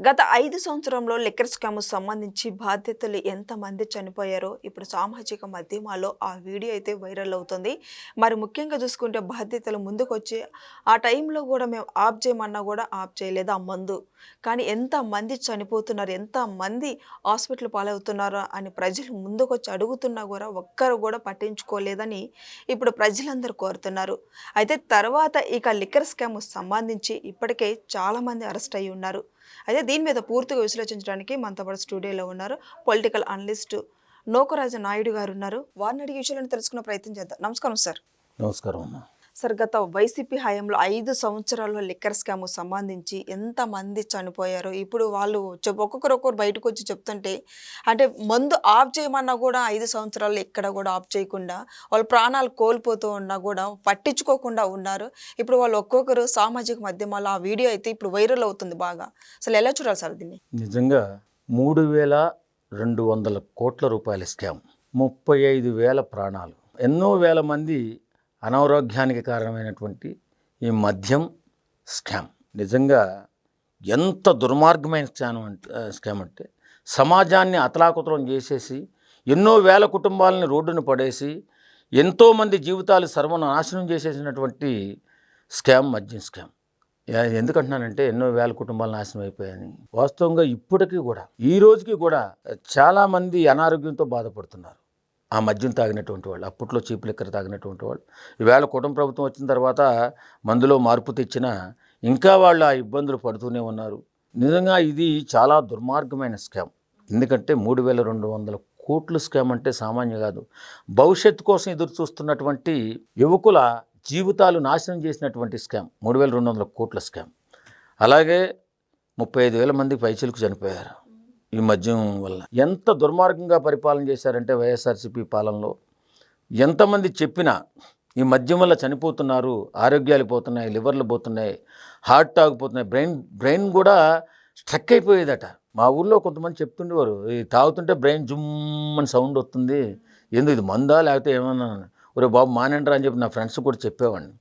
గత ఐదు సంవత్సరంలో లిక్కర్ స్కామ్ సంబంధించి బాధ్యతలు ఎంతమంది చనిపోయారో ఇప్పుడు సామాజిక మాధ్యమాల్లో ఆ వీడియో అయితే వైరల్ అవుతుంది. మరి ముఖ్యంగా చూసుకుంటే బాధ్యతలు ముందుకొచ్చి ఆ టైంలో కూడా మేము ఆప్ చేయమన్నా కూడా ఆప్ చేయలేదు ఆ మందు. కానీ ఎంతమంది చనిపోతున్నారు ఎంతమంది హాస్పిటల్ పాలవుతున్నారు అని ప్రజలు ముందుకొచ్చి అడుగుతున్నా కూడా ఒక్కరు కూడా పట్టించుకోలేదని ఇప్పుడు ప్రజలందరూ కోరుతున్నారు. అయితే తర్వాత ఇక లిక్కర్ స్కామ్ సంబంధించి ఇప్పటికే చాలామంది అరెస్ట్ అయ్యి ఉన్నారు అయితే దీని మీద పూర్తిగా విశ్లేషించడానికి మనతో పాటు స్టూడియోలో ఉన్నారు పొలిటికల్ అనలిస్ట్ నోకరాజ నాయుడు గారు ఉన్నారు. వారిని అడిగి విషయాలను తెలుసుకునే ప్రయత్నం చేద్దాం. నమస్కారం సార్. నమస్కారం అమ్మా. సార్ గత వైసీపీ హయాంలో ఐదు సంవత్సరాల్లో లిక్కర్ స్కామ్ సంబంధించి ఎంతమంది చనిపోయారో ఇప్పుడు వాళ్ళు చెప్ ఒక్కొక్కరు ఒక్కొక్కరు బయటకు వచ్చి చెప్తుంటే అంటే మందు ఆఫ్ చేయమన్నా కూడా ఐదు సంవత్సరాలు ఎక్కడ కూడా ఆఫ్ చేయకుండా వాళ్ళు ప్రాణాలు కోల్పోతూ ఉన్నా కూడా పట్టించుకోకుండా ఉన్నారు. ఇప్పుడు వాళ్ళు ఒక్కొక్కరు సామాజిక మాధ్యమాల్లో ఆ వీడియో అయితే ఇప్పుడు వైరల్ అవుతుంది బాగా. అసలు ఎలా చూడాలి సార్ దీన్ని? నిజంగా మూడు వేల రెండు వందల కోట్ల రూపాయల స్కామ్ ముప్పై ఐదు వేల ప్రాణాలు ఎన్నో వేల మంది అనారోగ్యానికి కారణమైనటువంటి ఈ మద్యం స్కామ్. నిజంగా ఎంత దుర్మార్గమైన స్కామ్ అంటే స్కామ్ అంటే సమాజాన్ని అతలాకుతలం చేసేసి ఎన్నో వేల కుటుంబాలని రోడ్డున పడేసి ఎంతోమంది జీవితాలు సర్వనాశనం చేసేసినటువంటి స్కామ్ మద్యం స్కామ్. ఎందుకంటున్నానంటే ఎన్నో వేల కుటుంబాలు నాశనం అయిపోయాయని. వాస్తవంగా ఇప్పటికీ కూడా ఈ రోజుకి కూడా చాలామంది అనారోగ్యంతో బాధపడుతున్నారు. ఆ మద్యం తాగినటువంటి వాళ్ళు అప్పట్లో చీపు లెక్కర తాగినటువంటి వాళ్ళు. ఈవేళ కుటుంబ ప్రభుత్వం వచ్చిన తర్వాత మందులో మార్పు తెచ్చినా ఇంకా వాళ్ళు ఆ ఇబ్బందులు పడుతూనే ఉన్నారు. నిజంగా ఇది చాలా దుర్మార్గమైన స్కామ్. ఎందుకంటే మూడు వేల రెండు వందల కోట్ల స్కామ్ అంటే సామాన్యం కాదు. భవిష్యత్తు కోసం ఎదురు చూస్తున్నటువంటి యువకుల జీవితాలు నాశనం చేసినటువంటి స్కామ్ మూడు వేల రెండు వందల కోట్ల స్కామ్. అలాగే ముప్పై ఐదు వేల మంది పైచలకు చనిపోయారు. ఈ మద్యం వల్ల. ఎంత దుర్మార్గంగా పరిపాలన చేశారంటే వైఎస్ఆర్సీపీ పాలనలో. ఎంతమంది చెప్పినా ఈ మద్యం వల్ల చనిపోతున్నారు ఆరోగ్యాలు పోతున్నాయి లివర్లు పోతున్నాయి హార్ట్ ఆగిపోతున్నాయి బ్రెయిన్ బ్రెయిన్ కూడా స్ట్రక్ అయిపోయేదట. మా ఊళ్ళో కొంతమంది చెప్తుండేవారు ఈ తాగుతుంటే బ్రెయిన్ జుమ్ అని సౌండ్ వస్తుంది. ఎందుకు ఇది మందా లేకపోతే ఏమన్నా? ఒరే బాబు మానేండ్రా అని చెప్పి నా ఫ్రెండ్స్ కూడా చెప్పేవాడిని.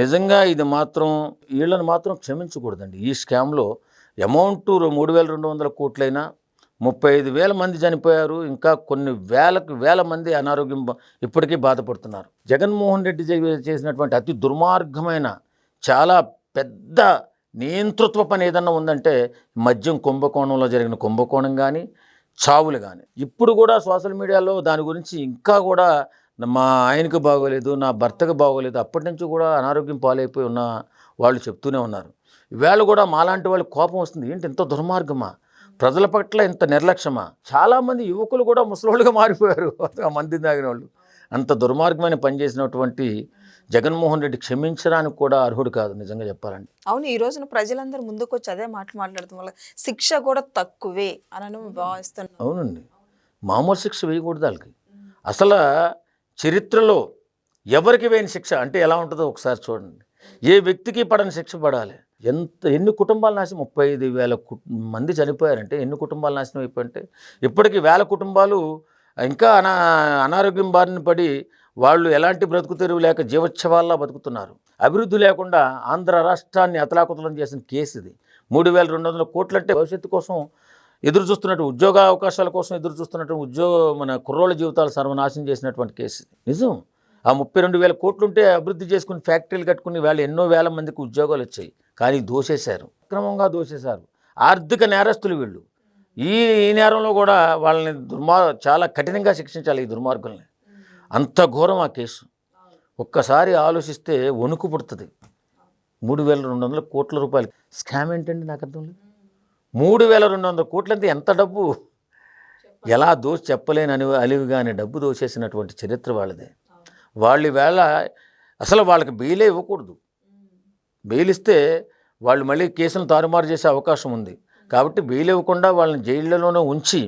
నిజంగా ఇది మాత్రం వీళ్ళని మాత్రం క్షమించకూడదండి. ఈ స్కామ్లో అమౌంట్ మూడు వేల రెండు వందల కోట్లైనా ముప్పై ఐదు వేల మంది చనిపోయారు. ఇంకా కొన్ని వేలకు వేల మంది అనారోగ్యం ఇప్పటికీ బాధపడుతున్నారు. జగన్మోహన్ రెడ్డి చేసినటువంటి అతి దుర్మార్గమైన చాలా పెద్ద నియంతృత్వ పని ఏదన్నా ఉందంటే మద్యం కుంభకోణంలో జరిగిన కుంభకోణం కానీ చావులు కానీ ఇప్పుడు కూడా సోషల్ మీడియాలో దాని గురించి ఇంకా కూడా మా ఆయనకు బాగోలేదు నా భర్తకు బాగోలేదు అప్పటి నుంచి కూడా అనారోగ్యం పాలైపోయి ఉన్న వాళ్ళు చెప్తూనే ఉన్నారు. ఇవాళ కూడా మాలాంటి వాళ్ళకి కోపం వస్తుంది. ఏంటి ఇంత దుర్మార్గమా? ప్రజల పట్ల ఇంత నిర్లక్ష్యమా? చాలామంది యువకులు కూడా ముసలోళ్ళుగా మారిపోయారు. ఆ మంది తాగిన వాళ్ళు అంత దుర్మార్గమైన పని చేసినటువంటి జగన్మోహన్ రెడ్డి క్షమించడానికి కూడా అర్హుడు కాదు నిజంగా చెప్పాలంటే. అవును ఈ రోజున ప్రజలందరూ ముందుకొచ్చి అదే మాటలు మాట్లాడటం వల్ల శిక్ష కూడా తక్కువే అని భావిస్తున్నాను అవునండి. మామూలు శిక్ష వేయకూడదు వాళ్ళకి. అసలు చరిత్రలో ఎవరికి వేయని శిక్ష? అంటే ఎలా ఉంటుందో ఒకసారి చూడండి. ఏ వ్యక్తికి పడని శిక్ష పడాలి? ఎంత ఎన్ని కుటుంబాలు నాశనం? ముప్పై ఐదు వేల కు- మంది చనిపోయారంటే ఎన్ని కుటుంబాలు నాశనం అయిపోయింటే? ఇప్పటికీ వేల కుటుంబాలు ఇంకా అనా అనారోగ్యం బారిన పడి వాళ్ళు ఎలాంటి బ్రతుకు తెరువు లేక జీవోత్సవాల్లో బతుకుతున్నారు. అభివృద్ధి లేకుండా ఆంధ్ర రాష్ట్రాన్ని అతలాకుతలం చేసిన కేసు ఇది. మూడు వేల రెండు వందల కోట్లంటే భవిష్యత్తు కోసం ఎదురు చూస్తున్నట్టు ఉద్యోగ అవకాశాల కోసం ఎదురు చూస్తున్నట్టు ఉద్యోగ మన కుర్రోళ్ళ జీవితాలు సర్వనాశనం చేసినటువంటి కేసు ఇది. నిజం? ఆ ముప్పై రెండు వేల కోట్లుంటే అభివృద్ధి చేసుకుని ఫ్యాక్టరీలు కట్టుకుని వాళ్ళు ఎన్నో వేల మందికి ఉద్యోగాలు వచ్చాయి. కానీ దోసేశారు అక్రమంగా దోసేశారు ఆర్థిక నేరస్తులు వీళ్ళు. ఈ ఈ నేరంలో కూడా వాళ్ళని దుర్మార్ చాలా కఠినంగా శిక్షించాలి ఈ దుర్మార్గుల్ని. అంత ఘోరం ఆ కేసు. ఒక్కసారి ఆలోచిస్తే వణుకు పుడుతుంది. మూడు వేల రెండు వందల కోట్ల రూపాయలు. స్కామ్ ఏంటండి నాకు అర్థం లేదు. మూడు వేల రెండు వందల కోట్లంటే ఎంత డబ్బు? ఎలా దోచి చెప్పలేని అని కానీ డబ్బు దోషేసినటువంటి చరిత్ర వాళ్ళదే. వాళ్ళు వేళ అసలు వాళ్ళకి బెయిలే ఇవ్వకూడదు. బెయిల్ ఇస్తే వాళ్ళు మళ్ళీ కేసును తారుమారు చేసే అవకాశం ఉంది. కాబట్టి బెయిల్ ఇవ్వకుండా వాళ్ళని జైళ్ళలోనే ఉంచి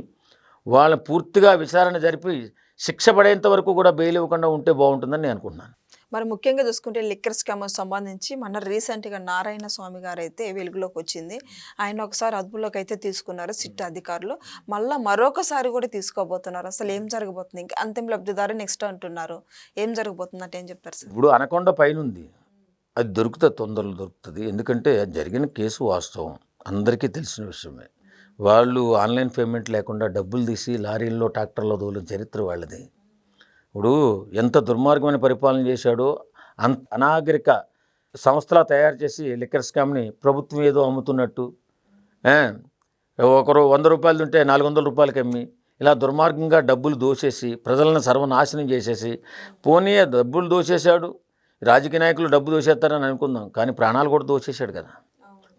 వాళ్ళని పూర్తిగా విచారణ జరిపి శిక్ష పడేంత వరకు కూడా బెయిల్ ఇవ్వకుండా ఉంటే బాగుంటుందని నేను అనుకుంటున్నాను. మరి ముఖ్యంగా చూసుకుంటే లిక్కర్ స్కామ్ సంబంధించి మన రీసెంట్గా నారాయణ స్వామి గారు అయితే వెలుగులోకి వచ్చింది. ఆయన ఒకసారి అదుపులోకి అయితే తీసుకున్నారు సిట్ అధికారులు. మళ్ళీ మరొకసారి కూడా తీసుకోబోతున్నారు. అసలు ఏం జరగబోతుంది? ఇంకా అంతిమ లబ్ధిదారు నెక్స్ట్ అంటున్నారు. ఏం జరగబోతుంది అంటే ఏం చెప్తారు సార్? ఇప్పుడు అనకొండ పైన ఉంది అది దొరుకుతుంది తొందరలో దొరుకుతుంది. ఎందుకంటే అది జరిగిన కేసు వాస్తవం. అందరికీ తెలిసిన విషయమే. వాళ్ళు ఆన్లైన్ పేమెంట్ లేకుండా డబ్బులు తీసి లారీల్లో ట్రాక్టర్లో తోలిన చరిత్ర వాళ్ళది. ఇప్పుడు ఎంత దుర్మార్గమైన పరిపాలన చేశాడో అంత అనాగరిక సంస్థలా తయారు చేసి లిక్కర్ స్కామ్ని ప్రభుత్వం ఏదో అమ్ముతున్నట్టు ఒకరు వంద రూపాయలు ఉంటే నాలుగు వందల రూపాయలకి అమ్మి ఇలా దుర్మార్గంగా డబ్బులు దోచేసి ప్రజలను సర్వనాశనం చేసేసి పోనీ డబ్బులు దోచేశాడు రాజకీయ నాయకులు డబ్బు దోసేస్తారని అనుకుందాం కానీ ప్రాణాలు కూడా దోచేశాడు కదా.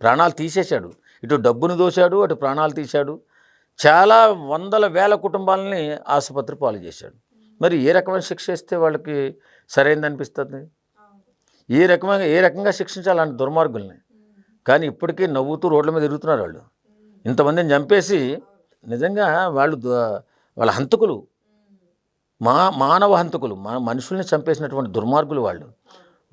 ప్రాణాలు తీసేశాడు. ఇటు డబ్బును దోశాడు అటు ప్రాణాలు తీశాడు. చాలా వందల వేల కుటుంబాలని ఆసుపత్రి పాలు చేశాడు. మరి ఏ రకమైన శిక్ష ఇస్తే వాళ్ళకి సరైనది అనిపిస్తుంది? ఏ రకమైన ఏ రకంగా శిక్షించాలి అలాంటి దుర్మార్గుల్ని? కానీ ఇప్పటికీ నవ్వుతూ రోడ్ల మీద తిరుగుతున్నారు వాళ్ళు. ఇంతమందిని చంపేసి నిజంగా వాళ్ళు వాళ్ళ హంతకులు మా మానవ హంతకులు మా మనుషుల్ని చంపేసినటువంటి దుర్మార్గులు వాళ్ళు.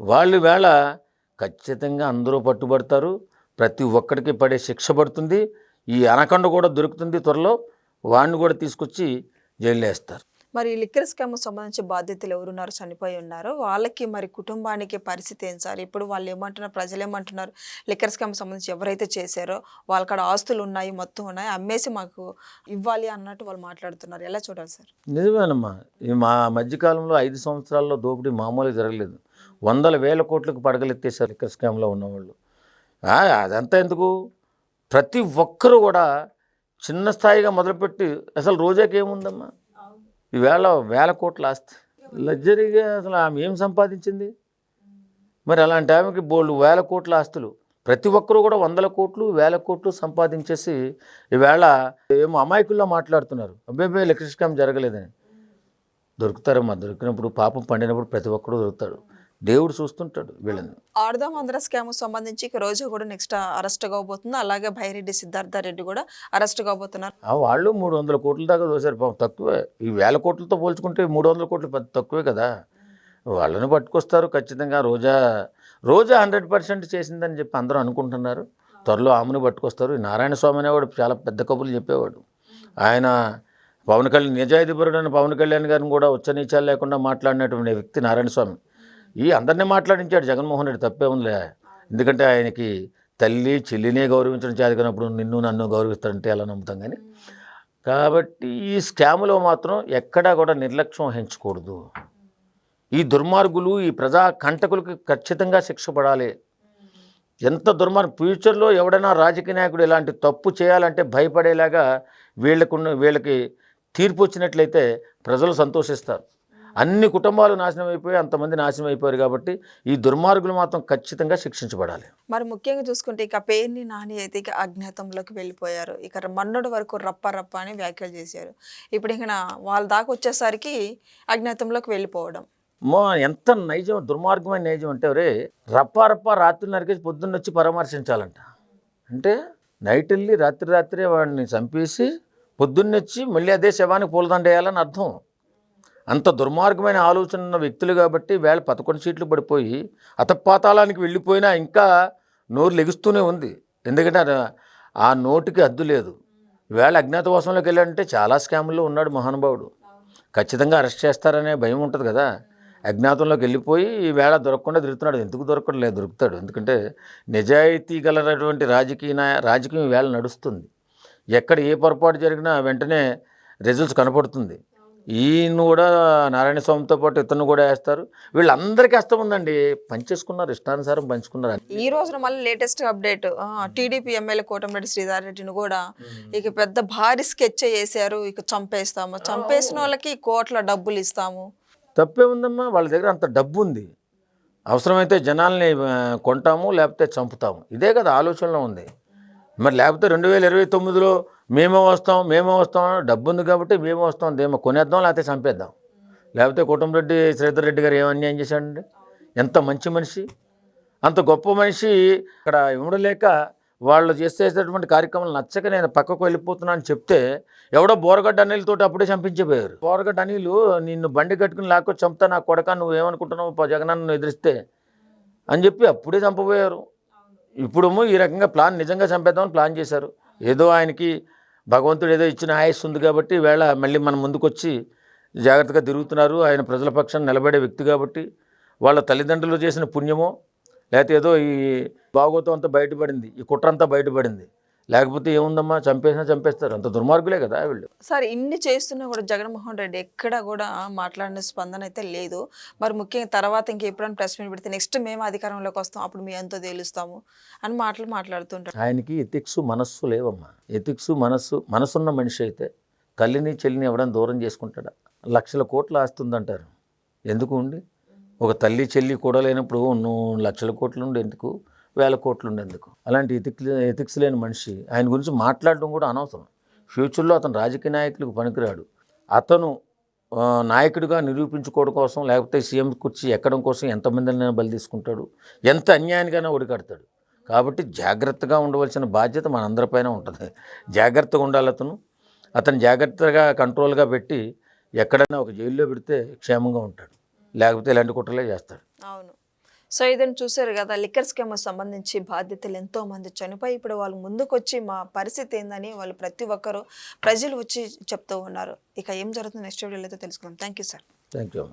వాళ్ళు వేళ ఖచ్చితంగా అందరూ పట్టుబడతారు. ప్రతి ఒక్కడికి పడే శిక్ష పడుతుంది. ఈ అనకొండ కూడా దొరుకుతుంది త్వరలో. వాడిని కూడా తీసుకొచ్చి జైలు వేస్తారు. మరి లిక్కర్ స్కామ్ సంబంధించి బాధ్యతలు ఎవరున్నారు చనిపోయి ఉన్నారు వాళ్ళకి మరి కుటుంబానికి పరిస్థితి ఏం సార్? ఇప్పుడు వాళ్ళు ఏమంటున్నారు ప్రజలు ఏమంటున్నారు లిక్కర్ స్కామ్ సంబంధించి ఎవరైతే చేశారో వాళ్ళకాడ ఆస్తులు ఉన్నాయి మొత్తం ఉన్నాయి అమ్మేసి మాకు ఇవ్వాలి అన్నట్టు వాళ్ళు మాట్లాడుతున్నారు. ఎలా చూడాలి సార్? నిజమేనమ్మా. ఈ మా మధ్యకాలంలో ఐదు సంవత్సరాల్లో దోపిడీ మామూలుగా జరగలేదు. వందల వేల కోట్లకు పడగలెత్తేసారు లిక్కర్ స్కామ్లో ఉన్నవాళ్ళు. అదంతా ఎందుకు? ప్రతి ఒక్కరూ కూడా చిన్న స్థాయిగా మొదలుపెట్టి అసలు రోజాకి ఏముందమ్మా? ఈవేళ వేల కోట్ల ఆస్తి. లగ్జరీగా అసలు ఆమె ఏం సంపాదించింది? మరి అలాంటి ఆమెకి బోల్డ్ వేల కోట్ల ఆస్తులు. ప్రతి ఒక్కరూ కూడా వందల కోట్లు వేల కోట్లు సంపాదించేసి ఈవేళ ఏమో అమాయకుల్లో మాట్లాడుతున్నారు. అబ్బాయి ఎలక్ట్రిసిటీ జరగలేదని. దొరుకుతారమ్మా దొరికినప్పుడు పాపం పండినప్పుడు ప్రతి ఒక్కరూ దొరుకుతాడు. దేవుడు చూస్తుంటాడు వీళ్ళని. ఆడదాం ఆంధ్ర స్కామ్ సంబంధించి రోజు కూడా నెక్స్ట్ అరెస్ట్ కాబోతుంది అలాగే భైరెడ్డి సిద్ధార్థ రెడ్డి కూడా అరెస్ట్ కాబోతున్నారు. ఆ వాళ్ళు మూడు వందల కోట్ల దాకా దోశారు. పాపం తక్కువే. ఈ వేల కోట్లతో పోల్చుకుంటే మూడు వందల కోట్లు పెద్ద తక్కువే కదా. వాళ్ళని పట్టుకొస్తారు ఖచ్చితంగా. రోజా రోజా హండ్రెడ్ పర్సెంట్ చేసిందని చెప్పి అందరూ అనుకుంటున్నారు. త్వరలో ఆమెను పట్టుకొస్తారు. ఈ నారాయణ స్వామి అనేవాడు చాలా పెద్ద కబుర్లు చెప్పేవాడు. ఆయన పవన్ కళ్యాణ్ నిజాయితీపరుడైన పవన్ కళ్యాణ్ గారిని కూడా ఉచ్చనీచాలు లేకుండా మాట్లాడినటువంటి వ్యక్తి నారాయణ స్వామి. ఈ అందరినీ మాట్లాడించాడు జగన్మోహన్ రెడ్డి తప్పే ఉందిలే. ఎందుకంటే ఆయనకి తల్లి చెల్లినే గౌరవించడం చేతకనప్పుడు నిన్ను నన్ను గౌరవిస్తారంటే ఎలా నమ్ముతాం కానీ? కాబట్టి ఈ స్కాములో మాత్రం ఎక్కడా కూడా నిర్లక్ష్యం వహించకూడదు. ఈ దుర్మార్గులు ఈ ప్రజా కంటకులకు ఖచ్చితంగా శిక్ష పడాలి. ఎంత దుర్మార్గం ఫ్యూచర్లో ఎవడైనా రాజకీయ నాయకుడు ఇలాంటి తప్పు చేయాలంటే భయపడేలాగా వీళ్ళకున్న వీళ్ళకి తీర్పు వచ్చినట్లయితే ప్రజలు సంతోషిస్తారు. అన్ని కుటుంబాలు నాశనం అయిపోయి అంతమంది నాశనం అయిపోయారు కాబట్టి ఈ దుర్మార్గులు మాత్రం ఖచ్చితంగా శిక్షించబడాలి. మరి ముఖ్యంగా చూసుకుంటే ఇక పేర్ని నాని అయితే ఇక అజ్ఞాతంలోకి వెళ్ళిపోయారు. ఇక మన్నడు వరకు రప్ప రప్ప అని వ్యాఖ్యలు చేశారు. ఇప్పుడు ఇక వాళ్ళ దాకా వచ్చేసరికి అజ్ఞాతంలోకి వెళ్ళిపోవడం. మో ఎంత నైజం దుర్మార్గమైన నైజం అంటే రే రప్ప రప్ప రాత్రి నరికేసి పొద్దున్న వచ్చి పరామర్శించాలంట. అంటే నైట్ వెళ్ళి రాత్రి రాత్రే వాడిని చంపేసి పొద్దున్నొచ్చి మళ్ళీ అదే శవానికి పూలదండ వేయాలని అర్థం. అంత దుర్మార్గమైన ఆలోచన ఉన్న వ్యక్తులు కాబట్టి వేళ పదకొండు సీట్లు పడిపోయి అతపాతాళానికి వెళ్ళిపోయినా ఇంకా నోరు లెగుస్తూనే ఉంది. ఎందుకంటే ఆ నోటికి హద్దు లేదు. వేళ అజ్ఞాతవాసంలోకి వెళ్ళాడంటే చాలా స్కాముల్లో ఉన్నాడు మహానుభావుడు. ఖచ్చితంగా అరెస్ట్ చేస్తారనే భయం ఉంటుంది కదా. అజ్ఞాతంలోకి వెళ్ళిపోయి ఈ వేళ దొరకకుండా తిరుగుతున్నాడు. ఎందుకు దొరకడం లేదు? దొరుకుతాడు. ఎందుకంటే నిజాయితీ గలనటువంటి రాజకీయ రాజకీయం వేళ నడుస్తుంది. ఎక్కడ ఏ పొరపాటు జరిగినా వెంటనే రిజల్ట్స్ కనపడుతుంది. ఈయన కూడా నారాయణ స్వామితో పాటు ఇతను కూడా వేస్తారు. వీళ్ళందరికీ అస్తం ఉందండి. పంచేసుకున్నారు ఇష్టానుసారం పంచుకున్నారు ఈ రోజున మళ్ళీ latest update. TDP MLA Kotamreddy Sridhar రెడ్డిని కూడా ఇక పెద్ద భారీ స్కెచ్ చేశారు. ఇక చంపేస్తాము. చంపేసిన వాళ్ళకి కోట్ల డబ్బులు ఇస్తాము. తప్పే ఉందమ్మా. వాళ్ళ దగ్గర అంత డబ్బు ఉంది. అవసరమైతే జనాల్ని కొంటాము లేకపోతే చంపుతాము. ఇదే కదా ఆలోచనలో ఉంది. మరి లేకపోతే రెండు వేల ఇరవై తొమ్మిదిలో మేమే వస్తాం మేమే వస్తాం డబ్బు ఉంది కాబట్టి మేమే వస్తాం దేమో కొనేద్దాం లేకపోతే చంపేద్దాం. లేకపోతే కుటుంబరెడ్డి శ్రీధర్ రెడ్డి గారు ఏం చేశాడండి? ఎంత మంచి మనిషి అంత గొప్ప మనిషి ఇక్కడ ఇవ్వడలేక వాళ్ళు చేసేటటువంటి కార్యక్రమాలు నచ్చక నేను పక్కకు వెళ్ళిపోతున్నాను అని చెప్తే ఎవడో బోరగడ్డ అనిల్తో అప్పుడే చంపించిపోయారు. బోరగడ్డ అనిలు నిన్ను బండి కట్టుకుని లాక్కొచ్చి చంపుతా నా కొడక నువ్వు ఏమనుకుంటున్నావు? ప- జగనన్ను ఎదిరిస్తే అని చెప్పి అప్పుడే చంపబోయారు. ఇప్పుడేమో ఈ రకంగా ప్లాన్ నిజంగా చంపేద్దామని ప్లాన్ చేశారు. ఏదో ఆయనకి భగవంతుడు ఏదో ఇచ్చిన ఆయుస్ ఉంది కాబట్టి వేళ మళ్ళీ మన ముందుకొచ్చి జాగ్రత్తగా తిరుగుతున్నారు. ఆయన ప్రజల పక్షాన్ని నిలబడే వ్యక్తి కాబట్టి వాళ్ళ తల్లిదండ్రులు చేసిన పుణ్యమో లేకపోతే ఏదో ఈ భాగవతం అంతా బయటపడింది ఈ కుట్ర అంతా బయటపడింది. లేకపోతే ఏముందమ్మా? చంపేసినా చంపేస్తారు. అంత దుర్మార్గులే కదా వీళ్ళు. సార్ ఇన్ని చేస్తున్నా కూడా జగన్మోహన్ రెడ్డి ఎక్కడ కూడా మాట్లాడిన స్పందన అయితే లేదు. మరి ముఖ్యంగా తర్వాత ఇంక ఎప్పుడైనా ప్రెస్ మీట్ పెడితే నెక్స్ట్ మేము అధికారంలోకి వస్తాం. అప్పుడు మీ అంతా తేలుస్తాము అని మాటలు మాట్లాడుతుంటారు. ఆయనకి ఎథిక్స్ మనస్సు లేవమ్మా. ఎథిక్స్ మనస్సు మనసున్న మనిషి అయితే తల్లిని చెల్లిని ఎవడైనా దూరం చేసుకుంటాడా? లక్షల కోట్లు ఆస్తుందంటారు ఎందుకు ఉండి? ఒక తల్లి చెల్లి కూడా లేనప్పుడు నువ్వు లక్షల కోట్లు ఉండి ఎందుకు? వేల కోట్లు ఉండేందుకు. అలాంటి ఎథిక్స్ ఎథిక్స్ లేని మనిషి ఆయన గురించి మాట్లాడడం కూడా అనవసరం. ఫ్యూచర్లో అతను రాజకీయ నాయకులకు పనికిరాడు. అతను నాయకుడిగా నిరూపించుకోవడం కోసం లేకపోతే సీఎం కుర్చీ ఎక్కడం కోసం ఎంతమందిని బలి తీసుకుంటాడు ఎంత అన్యాయానికైనా ఒడికడతాడు కాబట్టి జాగ్రత్తగా ఉండవలసిన బాధ్యత మనందరిపైన ఉంటుంది. జాగ్రత్తగా ఉండాలి అతను. అతను జాగ్రత్తగా కంట్రోల్గా పెట్టి ఎక్కడైనా ఒక జైల్లో పెడితే క్షేమంగా ఉంటాడు. లేకపోతే ఇలాంటి కుట్రలే చేస్తాడు. అవును. సో ఇదని చూసారు కదా లిక్కర్ స్కామ్ సంబంధించి బాధ్యతలు ఎంతో మంది చనిపోయి ఇప్పుడు వాళ్ళు ముందుకొచ్చి మా పరిస్థితి ఏందని వాళ్ళు ప్రతి ఒక్కరు ప్రజలు వచ్చి చెప్తూ ఉన్నారు. ఇక ఏం జరుగుతుందో నెక్స్ట్ వీడియోలో అయితే తెలుసుకుందాం. Thank you sir. Thank you